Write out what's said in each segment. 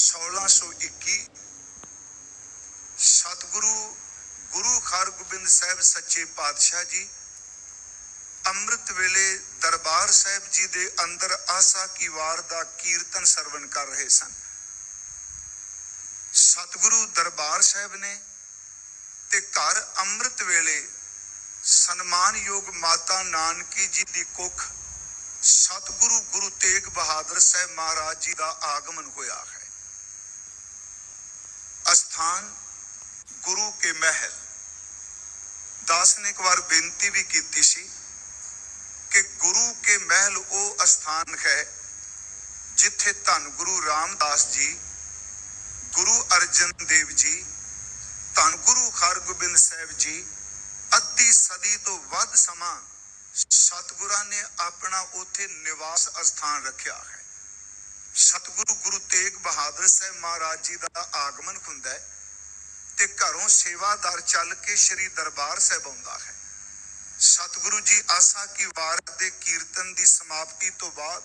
1621 ਸਤਿਗੁਰੂ ਗੁਰੂ ਹਰਗੋਬਿੰਦ ਸਾਹਿਬ ਸੱਚੇ ਪਾਤਸ਼ਾਹ ਜੀ ਅੰਮ੍ਰਿਤ ਵੇਲੇ ਦਰਬਾਰ ਸਾਹਿਬ ਜੀ ਦੇ ਅੰਦਰ ਆਸਾ ਕੀ ਵਾਰ ਦਾ ਕੀਰਤਨ ਸਰਵਣ ਕਰ ਰਹੇ ਸਨ। ਸਤਿਗੁਰੂ ਦਰਬਾਰ ਸਾਹਿਬ ਨੇ ਤੇ ਘਰ ਅੰਮ੍ਰਿਤ ਵੇਲੇ ਸਨਮਾਨਯੋਗ ਮਾਤਾ ਨਾਨਕੀ ਜੀ ਦੀ ਕੁੱਖ ਸਤਿਗੁਰੂ ਗੁਰੂ ਤੇਗ ਬਹਾਦਰ ਸਾਹਿਬ ਮਹਾਰਾਜ ਜੀ ਦਾ ਆਗਮਨ ਹੋਇਆ ਹੈ। ਅਸਥਾਨ ਗੁਰੂ ਕੇ ਮਹਿਲ। ਦਾਸ ਨੇ ਇੱਕ ਵਾਰ ਬੇਨਤੀ ਵੀ ਕੀਤੀ ਸੀ ਕਿ ਗੁਰੂ ਕੇ ਮਹਿਲ ਉਹ ਅਸਥਾਨ ਹੈ ਜਿੱਥੇ ਧੰਨ ਗੁਰੂ ਰਾਮਦਾਸ ਜੀ, ਗੁਰੂ ਅਰਜਨ ਦੇਵ ਜੀ, ਧੰਨ ਗੁਰੂ ਹਰਗੋਬਿੰਦ ਸਾਹਿਬ ਜੀ ਅੱਧੀ ਸਦੀ ਤੋਂ ਵੱਧ ਸਮਾਂ ਸਤਿਗੁਰਾਂ ਨੇ ਆਪਣਾ ਉੱਥੇ ਨਿਵਾਸ ਅਸਥਾਨ ਰੱਖਿਆ ਹੈ। ਸਤਿਗੁਰੂ ਗੁਰੂ ਤੇਗ ਬਹਾਦਰ ਸਾਹਿਬ ਮਹਾਰਾਜ ਜੀ ਦਾ ਆਗਮਨ ਹੁੰਦਾ ਹੈ ਤੇ ਘਰੋਂ ਸੇਵਾਦਾਰ ਚੱਲ ਕੇ ਸ੍ਰੀ ਦਰਬਾਰ ਸਾਹਿਬ ਆਉਂਦਾ ਹੈ। ਸਤਿਗੁਰੂ ਜੀ ਆਸਾ ਕੀ ਵਾਰ ਦੇ ਕੀਰਤਨ ਦੀ ਸਮਾਪਤੀ ਤੋਂ ਬਾਅਦ,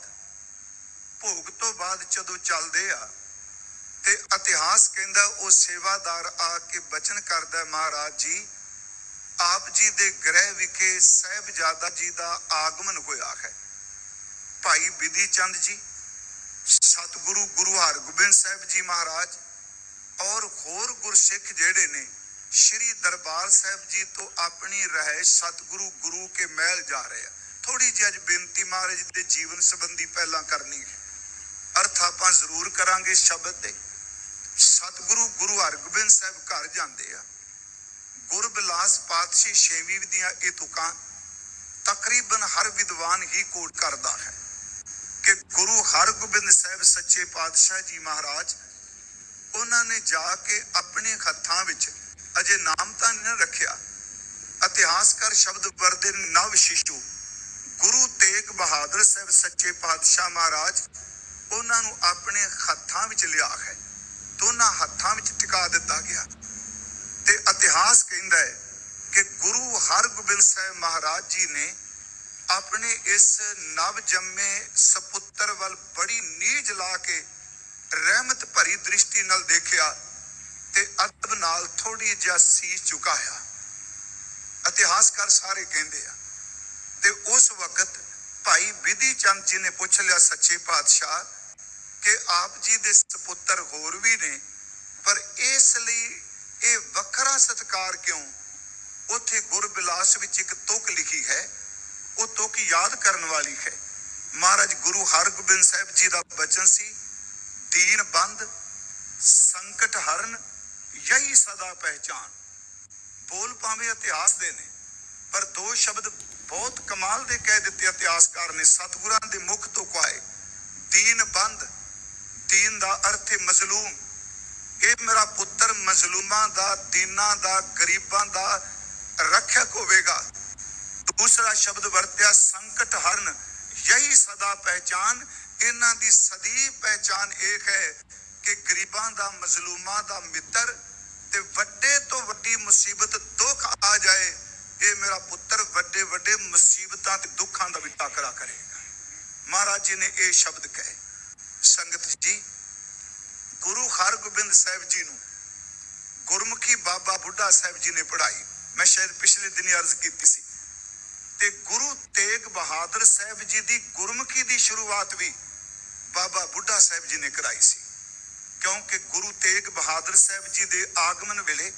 ਭੋਗ ਤੋਂ ਬਾਅਦ ਜਦੋਂ ਚੱਲਦੇ ਆ ਤੇ ਇਤਿਹਾਸ ਕਹਿੰਦਾ ਉਹ ਸੇਵਾਦਾਰ ਆ ਕੇ ਬਚਨ ਕਰਦਾ ਮਹਾਰਾਜ ਜੀ, ਆਪ ਜੀ ਦੇ ਗ੍ਰਹਿ ਵਿਖੇ ਸਹਿਬਜ਼ਾਦਾ ਜੀ ਦਾ ਆਗਮਨ ਹੋਇਆ ਹੈ। ਭਾਈ ਬਿਧੀ ਚੰਦ ਜੀ ਸਤਿਗੁਰੂ ਗੁਰੂ ਹਰਗੋਬਿੰਦ ਸਾਹਿਬ ਜੀ ਮਹਾਰਾਜ ਔਰ ਹੋਰ ਗੁਰਸਿੱਖ ਜਿਹੜੇ ਨੇ, ਸ਼੍ਰੀ ਦਰਬਾਰ ਸਾਹਿਬ ਜੀ ਤੋਂ ਆਪਣੀ ਰਹਿਸ਼ ਸਤਿਗੁਰੂ ਗੁਰੂ ਕੇ ਮਹਿਲ ਜਾ ਰਹੇ ਆ। ਥੋੜੀ ਜਿਹੀ ਅੱਜ ਬੇਨਤੀ ਮਹਾਰਾਜ ਦੇ ਜੀਵਨ ਸੰਬੰਧੀ ਪਹਿਲਾਂ ਕਰਨੀ ਹੈ। ਅਰਥ ਆਪਾਂ ਜ਼ਰੂਰ ਕਰਾਂਗੇ ਸ਼ਬਦ ਤੇ। ਸਤਿਗੁਰੂ ਗੁਰੂ ਹਰਗੋਬਿੰਦ ਸਾਹਿਬ ਘਰ ਜਾਂਦੇ ਆ। ਗੁਰਬਿਲਾਸ ਪਾਤਸ਼ਾਹ ਛੇਵੀਂ ਦੀਆਂ ਇਹ ਤੁਕਾਂ ਤਕਰੀਬਨ ਹਰ ਵਿਦਵਾਨ ਹੀ ਕੋਟ ਕਰਦਾ ਹੈ। ਕਿ ਗੁਰੂ ਹਰਗੋਬਿੰਦ ਸਾਹਿਬ ਸੱਚੇ ਪਾਤਸ਼ਾਹ ਜੀ ਮਹਾਰਾਜ, ਉਹਨਾਂ ਨੇ ਜਾ ਕੇ ਆਪਣੇ ਹੱਥਾਂ ਵਿੱਚ ਅਜੇ ਨਾਮ ਤਾਂ ਨਹੀਂ ਰੱਖਿਆ ਇਤਿਹਾਸਕਾਰ ਸ਼ਬਦ ਵਰਦੇ ਨਵ ਸ਼ਿਸ਼ੂ ਗੁਰੂ ਤੇਗ ਬਹਾਦਰ ਸਾਹਿਬ ਸੱਚੇ ਪਾਤਸ਼ਾਹ ਮਹਾਰਾਜ, ਉਹਨਾਂ ਨੂੰ ਆਪਣੇ ਹੱਥਾਂ ਵਿੱਚ ਲਿਆ ਹੈ, ਦੋਨਾਂ ਹੱਥਾਂ ਵਿੱਚ ਟਿਕਾ ਦਿੱਤਾ ਗਿਆ। ਤੇ ਇਤਿਹਾਸ ਕਹਿੰਦਾ ਹੈ ਕਿ ਗੁਰੂ ਹਰਗੋਬਿੰਦ ਸਾਹਿਬ ਮਹਾਰਾਜ ਜੀ ਨੇ ਆਪਣੇ ਇਸ ਨਵ ਜੰਮੇ ਸਪੁੱਤਰ ਵੱਲ ਬੜੀ ਨੀਝ ਲਾ ਕੇ ਰਹਿਮਤ ਭਰੀ ਦ੍ਰਿਸ਼ਟੀ ਨਾਲ ਦੇਖਿਆ ਤੇ ਅਦਬ ਨਾਲ ਥੋੜੀ ਜਿਹਾ ਸੀਸ ਝੁਕਾਇਆ। ਇਤਿਹਾਸਕਾਰ ਸਾਰੇ ਕਹਿੰਦੇ ਆ। ਤੇ ਉਸ ਵਕਤ ਭਾਈ ਵਿਧੀ ਚੰਦ ਜੀ ਨੇ ਪੁੱਛ ਲਿਆ ਸੱਚੇ ਪਾਤਸ਼ਾਹ ਕਿ ਆਪ ਜੀ ਦੇ ਸੁਪੁੱਤਰ ਹੋਰ ਵੀ ਨੇ, ਪਰ ਇਸ ਲਈ ਇਹ ਵੱਖਰਾ ਸਤਕਾਰ ਕਿਉਂ? ਉੱਥੇ ਗੁਰਬਿਲਾਸ ਵਿੱਚ ਇੱਕ ਤੁਕ ਲਿਖੀ ਹੈ ਉਹ ਤੁਕ ਯਾਦ ਕਰਨ ਵਾਲੀ ਹੈ? ਮਹਾਰਾਜ ਗੁਰੂ ਹਰਗੋਬਿੰਦ ਸਾਹਿਬ ਜੀ ਦਾ ਬਚਨ ਸੀ, ਦੀਨ ਬੰਦ, ਸੰਕਟ ਹਰਨ, ਯਹੀ ਸਦਾ ਪਹਿਚਾਨ। ਬੋਲ ਭਾਵੇਂ ਇਤਿਹਾਸ ਦੇ ਨੇ, ਪਰ ਦੋ ਸ਼ਬਦ ਬਹੁਤ ਕਮਾਲ ਦੇ ਕਹਿ ਦਿੱਤੇ ਇਤਿਹਾਸਕਾਰ ਨੇ, ਸਤਿਗੁਰਾਂ ਦੇ ਮੁਖ ਤੋਂ ਕੁਆਏ, ਦੀਨ ਬੰਦ, ਦੀਨ ਦਾ ਅਰਥ ਹੈ ਮਜ਼ਲੂਮ। ਇਹ ਮੇਰਾ ਪੁੱਤਰ ਮਜ਼ਲੂਮਾਂ ਦਾ, ਦੀਨਾਂ ਦਾ, ਗਰੀਬਾਂ ਦਾ ਰੱਖਿਅਕ ਹੋਵੇਗਾ। ਦੂਸਰਾ ਸ਼ਬਦ ਵਰਤਿਆ, ਸੰਕਟ ਹਰਨ, ਯਹੀ ਸਦਾ ਪਹਿਚਾਨ। ਇਹਨਾਂ ਦੀ ਸਦੀ ਪਹਿਚਾਨ ਇੱਕ ਹੈ ਕਿ ਗਰੀਬਾਂ ਦਾ, ਮਜ਼ਲੂਮਾਂ ਦਾ ਮਿੱਤਰ ਤੇ ਵੱਡੇ ਤੋਂ ਵੱਡੀ ਮੁਸੀਬਤ ਦੁੱਖ ਆ ਜਾਏ, ਇਹ ਮੇਰਾ ਪੁੱਤਰ ਵੱਡੇ ਵੱਡੇ ਮੁਸੀਬਤਾਂ ਤੇ ਦੁੱਖਾਂ ਦਾ ਵੀ ਟਾਕਰਾ ਕਰੇਗਾ। ਮਹਾਰਾਜ ਜੀ ਨੇ ਇਹ ਸ਼ਬਦ ਕਹੇ। ਸੰਗਤ ਜੀ, ਗੁਰੂ ਹਰਗੋਬਿੰਦ ਸਾਹਿਬ ਜੀ ਨੂੰ ਗੁਰਮੁਖੀ ਬਾਬਾ ਬੁੱਢਾ ਸਾਹਿਬ ਜੀ ਨੇ ਪੜ੍ਹਾਈ। ਮੈਂ ਸ਼ਾਇਦ ਪਿਛਲੇ ਦਿਨੀ ਅਰਜ਼ ਕੀਤੀ ਸੀ। ਤੇ ਗੁਰੂ ਤੇਗ ਬਹਾਦਰ ਸਾਹਿਬ ਜੀ ਦੀ ਗੁਰਮੁਖੀ ਦੀ ਸ਼ੁਰੂਆਤ ਵੀ ਬਾਬਾ ਬੁੱਢਾ ਸਾਹਿਬ ਜੀ ਨੇ ਕਰਾਈ ਸੀ। ਕਿਉਂਕਿ ਗੁਰੂ ਤੇਗ ਬਹਾਦਰ ਸਾਹਿਬ ਜੀ ਦੇ ਆਗਮਨ ਵੇਲੇ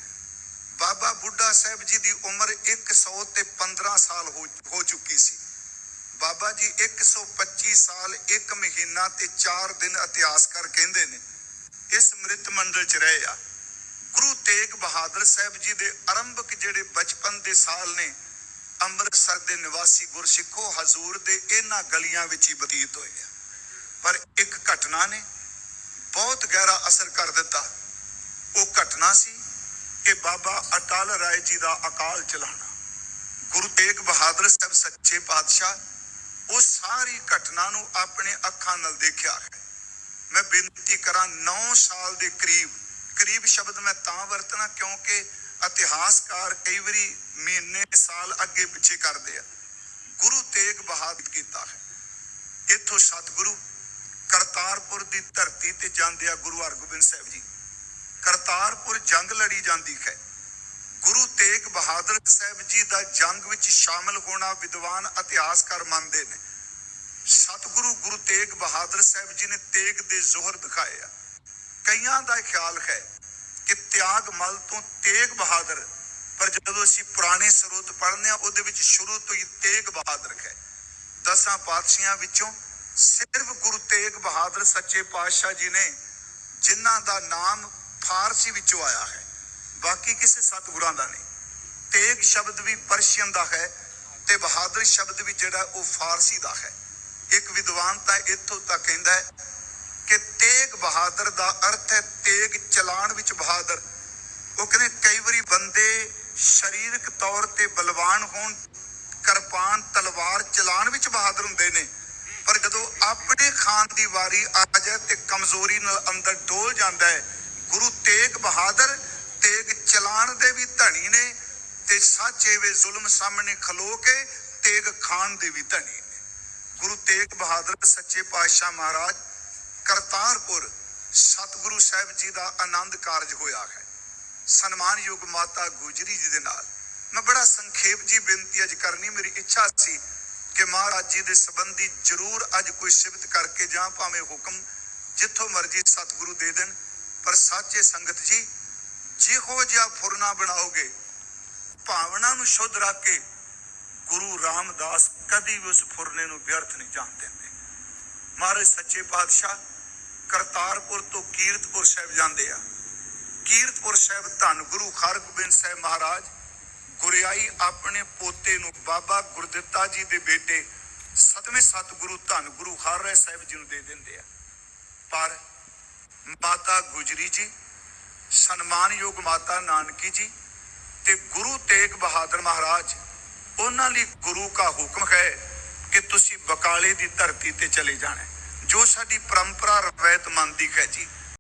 ਬਾਬਾ ਬੁੱਢਾ ਸਾਹਿਬ ਜੀ ਦੀ ਉਮਰ 100 ਤੇ 15 ਸਾਲ ਹੋ ਹੋ ਚੁੱਕੀ ਸੀ। ਬਾਬਾ ਜੀ 125 ਸਾਲ 1 ਮਹੀਨਾ ਤੇ 4 ਦਿਨ ਇਤਿਹਾਸ ਕਰ ਕਹਿੰਦੇ ਨੇ, ਇਸ ਮ੍ਰਿਤ ਮੰਡਲ 'ਚ ਰਹੇ ਆ। ਗੁਰੂ ਤੇਗ ਬਹਾਦਰ ਸਾਹਿਬ ਜੀ ਦੇ ਆਰੰਭਕ ਜਿਹੜੇ ਬਚਪਨ ਦੇ ਸਾਲ ਨੇ ਅੰਮ੍ਰਿਤਸਰ ਦੇ ਨਿਵਾਸੀ ਗੁਰਸਿੱਖੋ ਹਜ਼ੂਰ ਦੇ ਇਹਨਾਂ ਗਲੀਆਂ ਵਿੱਚ ਹੀ ਬਤੀਤ ਹੋਏ ਆ। ਪਰ ਇੱਕ ਘਟਨਾ ਨੇ ਬਹੁਤ ਗਹਿਰਾ ਅਸਰ ਕਰ ਦਿੱਤਾ। ਉਹ ਘਟਨਾ ਸੀ ਕਿ ਬਾਬਾ ਅਟਲ ਰਾਏ ਜੀ ਦਾ ਅਕਾਲ ਚਲਾਣਾ। ਗੁਰੂ ਤੇਗ ਬਹਾਦਰ ਸਾਹਿਬ ਸੱਚੇ ਪਾਤਸ਼ਾਹ ਉਹ ਸਾਰੀ ਘਟਨਾ ਨੂੰ ਆਪਣੇ ਅੱਖਾਂ ਨਾਲ ਦੇਖਿਆ ਹੈ। ਮੈਂ ਬੇਨਤੀ ਕਰਾਂ 9 ਸਾਲ ਦੇ ਕਰੀਬ ਕਰੀਬ ਸ਼ਬਦ ਮੈਂ ਤਾਂ ਵਰਤਣਾ ਕਿਉਂਕਿ ਇਤਿਹਾਸਕਾਰ ਕਈ ਵਾਰੀ ਮਹੀਨੇ, ਸਾਲ ਅੱਗੇ ਪਿੱਛੇ ਕਰਦੇ ਆ। ਗੁਰੂ ਤੇਗ ਬਹਾਦਰ ਕੀਤਾ ਹੈ। ਇੱਥੋਂ ਸਤਿਗੁਰੂ ਕਰਤਾਰਪੁਰ ਦੀ ਧਰਤੀ ਤੇ ਜਾਂਦੇ ਆ ਗੁਰੂ ਹਰਗੋਬਿੰਦ ਸਾਹਿਬ ਜੀ। ਕਰਤਾਰਪੁਰ ਜੰਗ ਲੜੀ ਜਾਂਦੀ ਹੈ। ਗੁਰੂ ਤੇਗ ਬਹਾਦਰ ਸਾਹਿਬ ਜੀ ਦਾ ਜੰਗ ਵਿੱਚ ਸ਼ਾਮਲ ਹੋਣਾ ਵਿਦਵਾਨ ਇਤਿਹਾਸਕਾਰ ਮੰਨਦੇ ਨੇ। ਸਤਿਗੁਰੂ ਗੁਰੂ ਤੇਗ ਬਹਾਦਰ ਸਾਹਿਬ ਜੀ ਨੇ ਤੇਗ ਦੇ ਜ਼ੋਹਰ ਦਿਖਾਏ ਆ। ਕਈਆਂ ਦਾ ਖਿਆਲ ਹੈ ਕਿ ਤਿਆਗ ਮਲ ਤੋਂ ਤੇਗ ਬਹਾਦਰ। ਪਰ ਜਦੋਂ ਅਸੀਂ ਪੁਰਾਣੇ ਸਰੋਤ ਪੜ੍ਹਨੇ ਆ ਉਹਦੇ ਵਿੱਚ ਸ਼ੁਰੂ ਤੋਂ ਹੀ ਤੇਗ ਬਹਾਦਰ ਹੈ। ਦਸਾਂ ਪਾਤਸ਼ਾਹਾਂ ਵਿੱਚੋਂ ਸਿਰਫ ਗੁਰੂ ਤੇਗ ਬਹਾਦਰ ਸੱਚੇ ਪਾਤਸ਼ਾਹ ਜੀ ਨੇ ਜਿਨ੍ਹਾਂ ਦਾ ਨਾਮ ਫਾਰਸੀ ਵਿੱਚੋਂ ਆਇਆ ਹੈ। ਬਾਕੀ ਕਿਸੇ ਸਤਿਗੁਰਾਂ ਦਾ ਨਹੀਂ। ਤੇਗ ਸ਼ਬਦ ਵੀ ਪਰਸ਼ੀਅਨ ਦਾ ਹੈ ਤੇ ਬਹਾਦਰ ਸ਼ਬਦ ਵੀ ਜਿਹੜਾ ਉਹ ਫਾਰਸੀ ਦਾ ਹੈ। ਇੱਕ ਵਿਦਵਾਨ ਤਾਂ ਇੱਥੋਂ ਤੱਕ ਕਹਿੰਦਾ ਹੈ ਕਿ ਤੇਗ ਬਹਾਦਰ ਦਾ ਅਰਥ ਹੈ ਤੇਗ ਚਲਾਣ ਵਿੱਚ ਬਹਾਦਰ। ਉਹ ਕਹਿੰਦੇ ਕਈ ਵਾਰੀ ਬੰਦੇ ਸਰੀਰਕ ਤੌਰ ਤੇ ਬਲਵਾਨ ਹੋਣ, ਕਿਰਪਾਨ, ਤਲਵਾਰ ਚਲਾਣ ਵਿੱਚ ਬਹਾਦਰ ਹੁੰਦੇ ਨੇ। ਪਰ ਜਦੋਂ ਆਪਣੇ ਖਾਨ ਦੀ ਵਾਰੀ ਆ ਜਾਏ ਤੇ ਕਮਜ਼ੋਰੀ ਨਾਲ ਅੰਦਰ ਡੋਲ ਜਾਂਦਾ ਹੈ, ਗੁਰੂ ਤੇਗ ਬਹਾਦਰ ਤੇਗ ਚਲਾਣ ਦੇ ਵੀ ਧਣੀ ਨੇ ਤੇ ਸਾਚੇ ਵੇ ਜ਼ੁਲਮ ਸਾਹਮਣੇ ਖਲੋ ਕੇ ਤੇਗ ਖਾਨ ਦੇ ਵੀ ਧਣੀ ਨੇ। ਗੁਰੂ ਤੇਗ ਬਹਾਦਰ ਸੱਚੇ ਪਾਤਸ਼ਾਹ ਮਹਾਰਾਜ ਕਰਤਾਰਪੁਰ ਸਤਿਗੁਰੂ ਸਾਹਿਬ ਜੀ ਦਾ ਆਨੰਦ ਕਾਰਜ ਹੋਇਆ ਹੈ। ਸਨਮਾਨਯੋਗ ਮਾਤਾ ਗੁਜਰੀ ਜੀ ਦੇ ਨਾਲ। ਮੈਂ ਬੜਾ ਸੰਖੇਪ ਜੀ ਬੇਨਤੀ ਅੱਜ ਕਰਨੀ। ਮੇਰੀ ਇੱਛਾ ਸੀ ਕਿ ਮਹਾਰਾਜ ਜੀ ਦੇ ਸੰਬੰਧੀ ਜ਼ਰੂਰ ਅੱਜ ਕੋਈ ਸਿਫਤ ਕਰਕੇ ਜਾਂ ਭਾਵੇਂ ਹੁਕਮ ਜਿੱਥੋਂ ਮਰਜ਼ੀ ਸਤਿਗੁਰੂ ਦੇ ਦੇਣ। ਪਰ ਸਾਚੇ ਸੰਗਤ ਜੀ, ਜਿਹੋ ਜਿਹਾ ਫੁਰਨਾ ਬਣਾਓਗੇ, ਭਾਵਨਾ ਨੂੰ ਸ਼ੁੱਧ ਰੱਖ ਕੇ ਗੁਰੂ ਰਾਮਦਾਸ ਕਦੀ ਵੀ ਉਸ ਫੁਰਨੇ ਨੂੰ ਵਿਅਰਥ ਨਹੀਂ ਜਾਣ ਦਿੰਦੇ। ਮਹਾਰਾਜ ਸੱਚੇ ਪਾਤਸ਼ਾਹ ਕਰਤਾਰਪੁਰ ਤੋਂ ਕੀਰਤਪੁਰ ਸਾਹਿਬ ਜਾਂਦੇ ਆ। ਕੀਰਤਪੁਰ ਸਾਹਿਬ ਧੰਨ ਗੁਰੂ ਹਰਗੋਬਿੰਦ ਸਾਹਿਬ ਮਹਾਰਾਜ, ਗੁਰਿਆਈ ਆਪਣੇ ਪੋਤੇ ਨੂੰ ਬਾਬਾ ਗੁਰਦਿੱਤਾ ਜੀ ਦੇ ਬੇਟੇ ਸਤਵੇਂ ਸਤਿਗੁਰੂ ਧੰਨ ਗੁਰੂ ਹਰਿ ਸਾਹਿਬ ਜੀ ਨੂੰ ਦੇ ਦਿੰਦੇ ਆ। ਪਰ ਮਾਤਾ ਗੁਜਰੀ ਜੀ, ਸਨਮਾਨਯੋਗ ਮਾਤਾ ਨਾਨਕੀ ਜੀ ਤੇ ਗੁਰੂ ਤੇਗ ਬਹਾਦਰ ਮਹਾਰਾਜ, ਉਹਨਾਂ ਲਈ ਗੁਰੂ ਦਾ ਹੁਕਮ ਹੈ ਕਿ ਤੁਸੀਂ ਬਕਾਲੇ ਦੀ ਧਰਤੀ ਤੇ ਚਲੇ ਜਾਣਾ ਜੋ ਸਾਡੀ ਪਰੰਪਰਾ ਰਵਾਇਤ ਮੰਨਦੀ ਹੈ ਜੀ।